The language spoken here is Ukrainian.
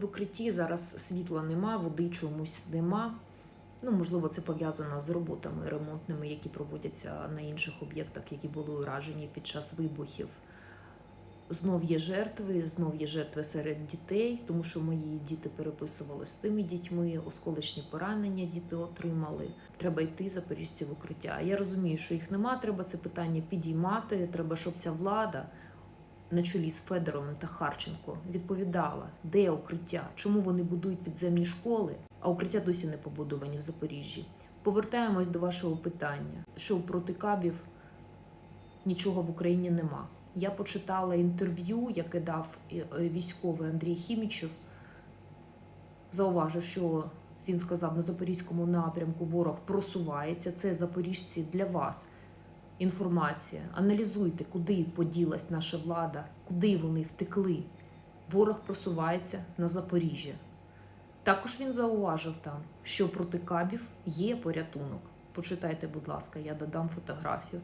в укритті. Зараз світла нема, води чомусь нема. Ну, можливо, це пов'язано з роботами ремонтними, які проводяться на інших об'єктах, які були уражені під час вибухів. Знов є жертви, знов є жертви серед дітей, тому що мої діти переписували з тими дітьми, осколочні поранення діти отримали. Треба йти запоріжці в укриття. Я розумію, що їх нема. Треба це питання підіймати. Треба, щоб ця влада на чолі з Федоровим та Харченко відповідала, де укриття, чому вони будують підземні школи, а укриття досі не побудовані в Запоріжжі. Повертаємось до вашого питання, що проти кабів нічого в Україні нема. Я почитала інтерв'ю, яке дав е, е, військовий Андрій Хімічев. Зауважив, що він сказав на запорізькому напрямку ворог просувається. Це запоріжці для вас. Інформація. Аналізуйте, куди поділась наша влада, куди вони втекли. Ворог просувається на Запоріжжя. Також він зауважив там, що проти кабів є порятунок. Почитайте, будь ласка, я додам фотографію.